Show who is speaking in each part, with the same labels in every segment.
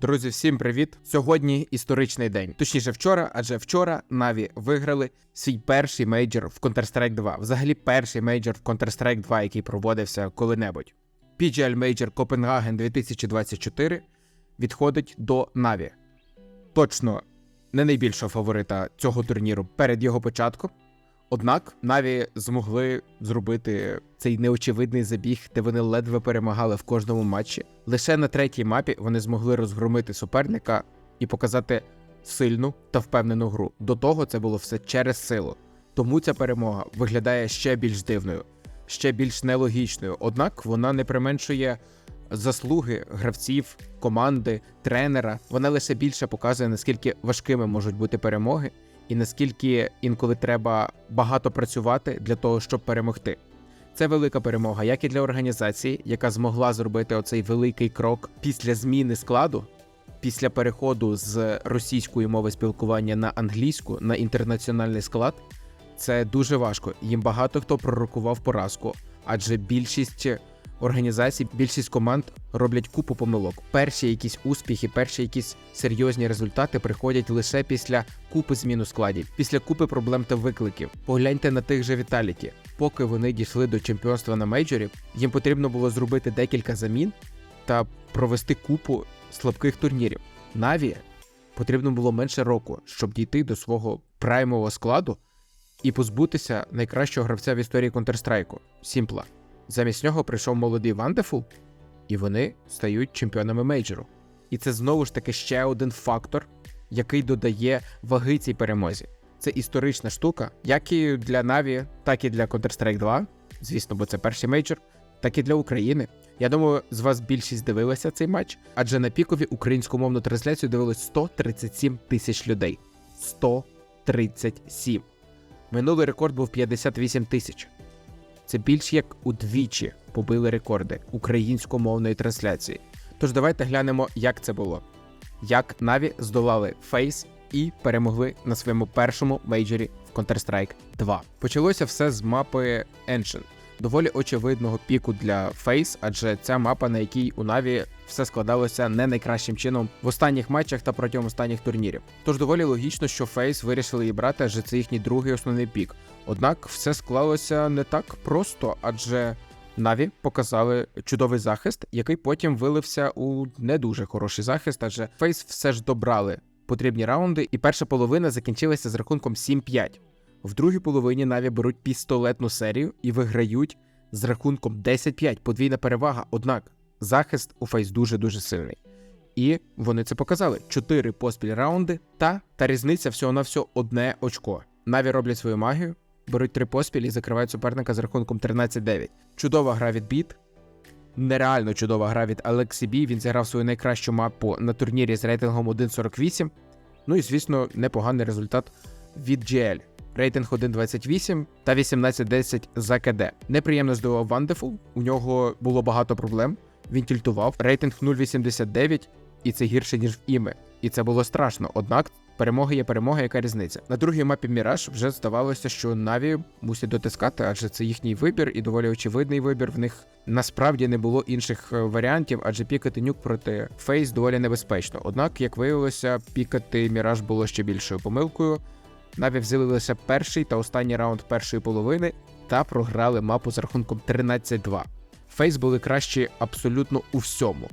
Speaker 1: Друзі, всім привіт! Сьогодні історичний день. Точніше, вчора, адже вчора Наві виграли свій перший мейджор в Counter-Strike 2. Взагалі, перший мейджор в Counter-Strike 2, який проводився коли-небудь. PGL Major Копенгаген 2024 відходить до Наві. Точно не найбільшого фаворита цього турніру перед його початком. Однак Наві змогли зробити цей неочевидний забіг, де вони ледве перемагали в кожному матчі. Лише на третій мапі вони змогли розгромити суперника і показати сильну та впевнену гру. До того це було все через силу. Тому ця перемога виглядає ще більш дивною, ще більш нелогічною. Однак вона не применшує заслуги гравців, команди, тренера. Вона лише більше показує, наскільки важкими можуть бути перемоги і наскільки інколи треба багато працювати для того, щоб перемогти. Це велика перемога, як і для організації, яка змогла зробити оцей великий крок після зміни складу, після переходу з російської мови спілкування на англійську на інтернаціональний склад. Це дуже важко. Їм багато хто пророкував поразку, адже більшість організацій, більшість команд роблять купу помилок. Перші якісь успіхи, перші якісь серйозні результати приходять лише після купи змін у складі, після купи проблем та викликів. Погляньте на тих же Віталіті. Поки вони дійшли до чемпіонства на мейджорі, їм потрібно було зробити декілька замін та провести купу слабких турнірів. Наві потрібно було менше року, щоб дійти до свого праймового складу і позбутися найкращого гравця в історії Counter-Strike – Сімпла. Замість нього прийшов молодий Вандефул, і вони стають чемпіонами мейджору. І це знову ж таки ще один фактор, який додає ваги цій перемозі. Це історична штука, як і для Наві, так і для Counter-Strike 2, звісно, бо це перший мейджор, так і для України. Я думаю, з вас більшість дивилася цей матч, адже на пікові українськомовну трансляцію дивилось 137 тисяч людей. 137. Минулий рекорд був 58 тисяч. Це більш як удвічі побили рекорди українськомовної трансляції. Тож давайте глянемо, як це було. Як Наві здолали Фейс і перемогли на своєму першому мейджорі в Counter-Strike 2. Почалося все з мапи Ancient. Доволі очевидного піку для Фейс, адже ця мапа, на якій у Наві все складалося не найкращим чином в останніх матчах та протягом останніх турнірів. Тож доволі логічно, що Фейс вирішили її брати, адже це їхній другий основний пік. Однак все склалося не так просто, адже Наві показали чудовий захист, який потім вилився у не дуже хороший захист, адже Фейс все ж добрали потрібні раунди, і перша половина закінчилася з рахунком 7-5. В другій половині Наві беруть пістолетну серію і виграють з рахунком 10-5, подвійна перевага. Однак захист у Фейс дуже-дуже сильний. І вони це показали: чотири поспіль раунди та та різниця всього на всього одне очко. Наві роблять свою магію, беруть три поспіль і закривають суперника з рахунком 13-9. Чудова гра від біт. Нереально чудова гра від Алексі Бі. Він зіграв свою найкращу мапу на турнірі з рейтингом 1.48. Ну і звісно, непоганий результат від GL. Рейтинг 1.28 та 18.10 за КД. Неприємно здивував Вандефул. У нього було багато проблем. Він тільтував. Рейтинг 0.89, і це гірше, ніж в іме. І це було страшно. Однак перемога є перемога, яка різниця. На другій мапі Міраж вже здавалося, що Наві мусять дотискати, адже це їхній вибір і доволі очевидний вибір. В них насправді не було інших е, варіантів, адже пікати нюк проти Фейс доволі небезпечно. Однак, як виявилося, пікати Міраж було ще більшою помилкою. Наві взяли перший та останній раунд першої половини та програли мапу з рахунком 13-2. Фейс були кращі абсолютно у всьому.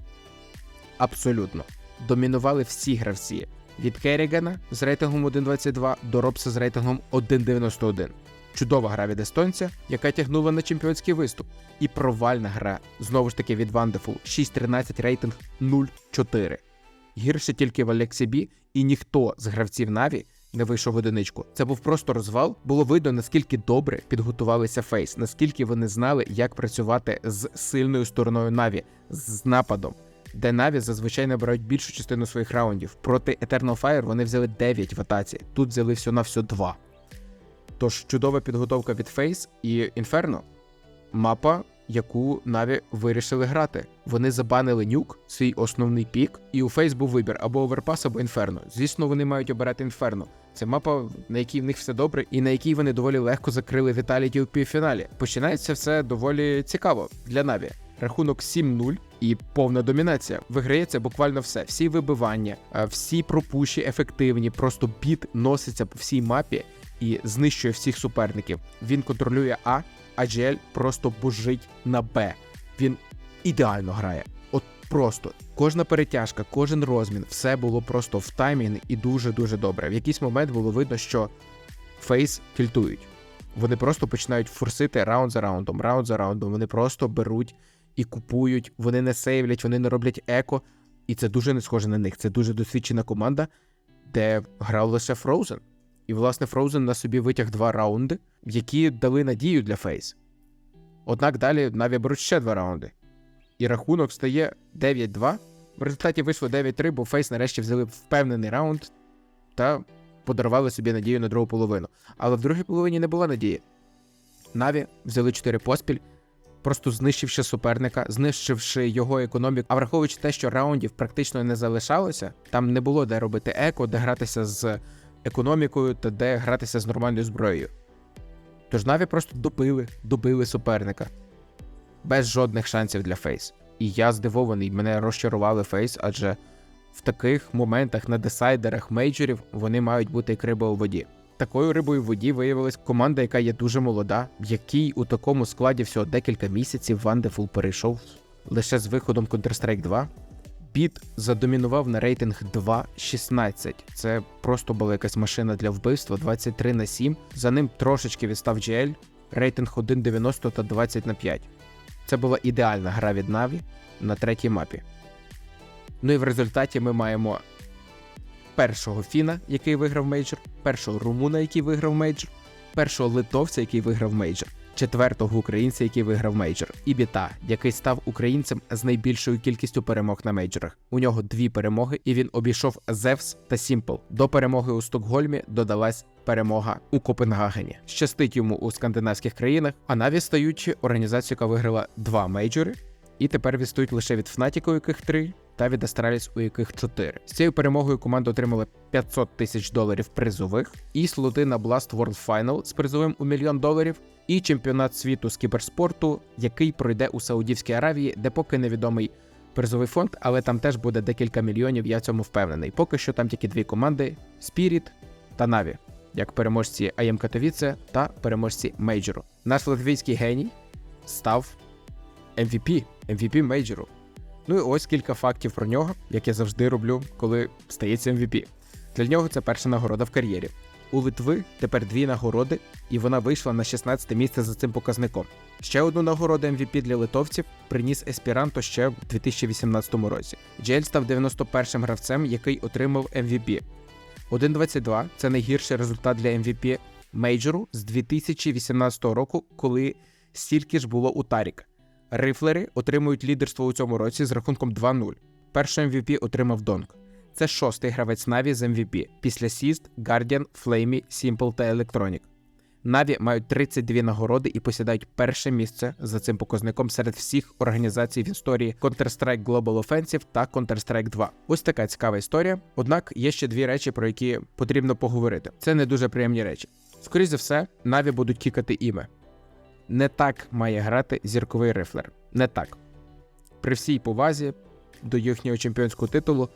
Speaker 1: Абсолютно. Домінували всі гравці від Керрігана з рейтингом 1.22 до Робса з рейтингом 1.91. Чудова гра від естонця, яка тягнула на чемпіонський виступ. І провальна гра знову ж таки від Wonderful 6.13 рейтинг 0.4. Гірше тільки в Алексі Бі, і ніхто з гравців Наві не вийшов одиничку. Це був просто розвал. Було видно, наскільки добре підготувалися Фейс, наскільки вони знали, як працювати з сильною стороною Наві, з нападом. Де Наві зазвичай набирають більшу частину своїх раундів. Проти Eternal Fire вони взяли 9 в атаці, тут взяли всього на всього 2. Тож чудова підготовка від Фейс і Inferno – мапа, яку Наві вирішили грати. Вони забанили нюк, свій основний пік, і у Фейс був вибір або Оверпас, або Інферно. Звісно, вони мають обирати Інферно. Це мапа, на якій в них все добре, і на якій вони доволі легко закрили Віталіті у півфіналі. Починається все доволі цікаво для Наві. Рахунок 7-0, і повна домінація. Виграється буквально все. Всі вибивання, е, всі пропущі ефективні. Просто біт носиться по всій мапі і знищує всіх суперників. Він контролює А, а GL просто божить на Б. Він ідеально грає. От просто кожна перетяжка, кожен розмін, все було просто в таймінг і дуже дуже добре. В якийсь момент було видно, що фейс тільтують. Вони просто починають форсити раунд за раундом, раунд за раундом. Вони просто беруть і купують, вони не сейвлять, вони не роблять еко. І це дуже не схоже на них. Це дуже досвідчена команда, де грав лише Frozen. І, власне, Frozen на собі витяг два раунди, які дали надію для Фейс. Однак далі Наві беруть ще два раунди. І рахунок стає 9-2. В результаті вийшло 9-3, бо Фейс нарешті взяли впевнений раунд та подарували собі надію на другу половину. Але в другій половині не було надії. Наві взяли 4 поспіль, просто знищивши суперника, знищивши його економіку. А враховуючи те, що раундів практично не залишалося, там не було де робити еко, де гратися з економікою та де гратися з нормальною зброєю. Тож Наві просто добили, добили суперника без жодних шансів для Фейс. І я здивований, мене розчарували Фейс, адже в таких моментах на десайдерах мейджорів вони мають бути як риба у воді. Такою рибою в воді виявилась команда, яка є дуже молода, в якій у такому складі всього декілька місяців Вандефул перейшов лише з виходом Counter-Strike 2. Біт задомінував на рейтинг 2.16. Це просто була якась машина для вбивства 23 на 7. За ним трошечки відстав GL, рейтинг 1.90 та 20 на 5. Це була ідеальна гра від Наві на третій мапі. Ну і в результаті ми маємо першого фіна, який виграв мейджор, першого румуна, який виграв мейджор, першого литовця, який виграв мейджор, четвертого українця, який виграв мейджор, і біта, який став українцем з найбільшою кількістю перемог на мейджорах. У нього дві перемоги, і він обійшов Зевс та Сімпл. До перемоги у Стокгольмі додалась перемога у Копенгагені. Щастить йому у скандинавських країнах, а наві стаючи організацію, яка виграла два мейджори, і тепер відстають лише від Fnatic, у яких три, та від Astralis, у яких 4. З цією перемогою команда отримала 500 тисяч доларів призових, і слоти на Blast World Final з призовим у мільйон доларів, і чемпіонат світу з кіберспорту, який пройде у Саудівській Аравії, де поки невідомий призовий фонд, але там теж буде декілька мільйонів. Я цьому впевнений. Поки що там тільки дві команди: Spirit та Na'Vi, як переможці АЄМ Катовіце та переможці мейджору. Наш латвійський геній став MVP, MVP мейджору. Ну і ось кілька фактів про нього, як я завжди роблю, коли стається MVP. Для нього це перша нагорода в кар'єрі. У Литви тепер дві нагороди, і вона вийшла на 16 місце за цим показником. Ще одну нагороду MVP для литовців приніс Еспіранто ще в 2018 році. Джель став 91-м гравцем, який отримав MVP. 1.22 це найгірший результат для MVP мейджору з 2018 року, коли стільки ж було у Таріка. Рифлери отримують лідерство у цьому році з рахунком 2-0. Перший MVP отримав Донг. Це шостий гравець Наві з MVP після Сіст, Guardian, Flamey, Simple та Electronic. Наві мають 32 нагороди і посідають перше місце за цим показником серед всіх організацій в історії Counter-Strike Global Offensive та Counter-Strike 2. Ось така цікава історія. Однак є ще дві речі, про які потрібно поговорити. Це не дуже приємні речі. Скоріше за все, Наві будуть кікати іме. Не так має грати зірковий рифлер. Не так. При всій повазі до їхнього чемпіонського титулу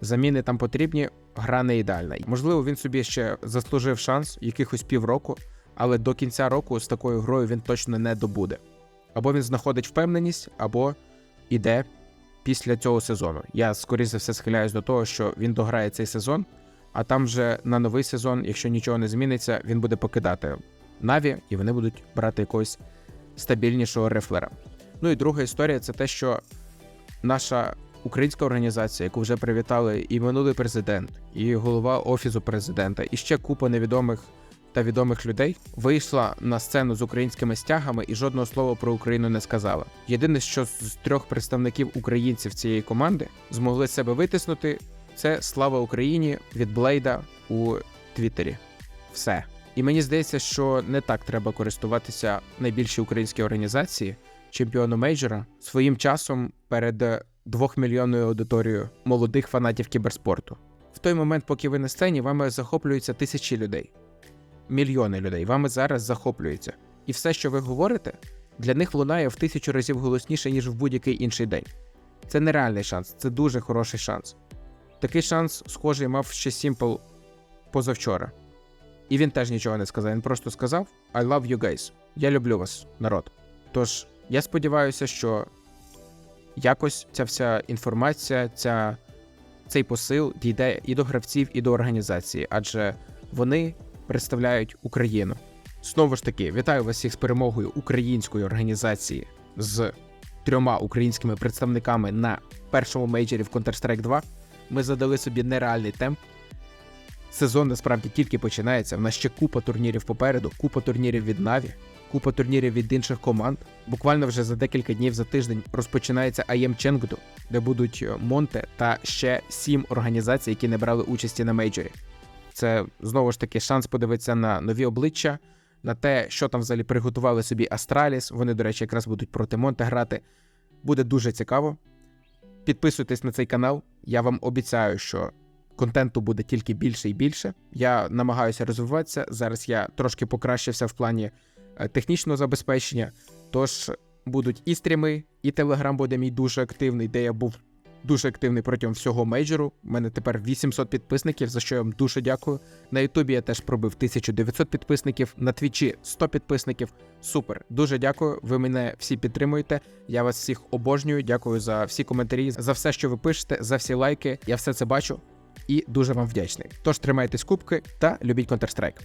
Speaker 1: заміни там потрібні, гра не ідеальна. Можливо, він собі ще заслужив шанс якихось півроку, але до кінця року з такою грою він точно не добуде. Або він знаходить впевненість, або іде після цього сезону. Я скоріше за все схиляюсь до того, що він дограє цей сезон, а там вже на новий сезон, якщо нічого не зміниться, він буде покидати Наві, і вони будуть брати якогось стабільнішого рефлера. Ну і друга історія це те, що наша українська організація, яку вже привітали і минулий президент, і голова офісу президента, і ще купа невідомих та відомих людей, вийшла на сцену з українськими стягами і жодного слова про Україну не сказала. Єдине, що з трьох представників українців цієї команди змогли себе витиснути, це слава Україні від Блейда у Твіттері. Все. І мені здається, що не так треба користуватися найбільші українські організації, чемпіону мейджора, своїм часом перед двохмільйонною аудиторією молодих фанатів кіберспорту. В той момент, поки ви на сцені, вами захоплюються тисячі людей, мільйони людей. Вами зараз захоплюються. І все, що ви говорите, для них лунає в тисячу разів голосніше, ніж в будь-який інший день. Це нереальний шанс, це дуже хороший шанс. Такий шанс схожий мав ще Сімпл позавчора. І він теж нічого не сказав. Він просто сказав: I love you guys. Я люблю вас, народ. Тож я сподіваюся, що якось ця вся інформація, ця, цей посил дійде і до гравців, і до організації, адже вони представляють Україну. Знову ж таки, вітаю вас всіх з перемогою української організації з трьома українськими представниками на першому мейджорі в Counter-Strike 2. Ми задали собі нереальний темп. Сезон насправді тільки починається. В нас ще купа турнірів попереду, купа турнірів від Наві, купа турнірів від інших команд. Буквально вже за декілька днів за тиждень розпочинається IM Ченгду, де будуть Монте та ще сім організацій, які не брали участі на мейджорі. Це знову ж таки шанс подивитися на нові обличчя, на те, що там взагалі приготували собі Астраліс. Вони, до речі, якраз будуть проти Монте грати. Буде дуже цікаво. Підписуйтесь на цей канал. Я вам обіцяю, що контенту буде тільки більше і більше. Я намагаюся розвиватися. Зараз я трошки покращився в плані е, технічного забезпечення. Тож будуть і стріми, і телеграм буде мій дуже активний, де я був дуже активний протягом всього мейджору. У мене тепер 800 підписників, за що я вам дуже дякую. На Ютубі я теж пробив 1900 підписників, на Твічі 100 підписників. Супер, дуже дякую. Ви мене всі підтримуєте. Я вас всіх обожнюю. Дякую за всі коментарі, за все, що ви пишете, за всі лайки. Я все це бачу і дуже вам вдячний. Тож тримайтесь кубки та любіть Counter-Strike.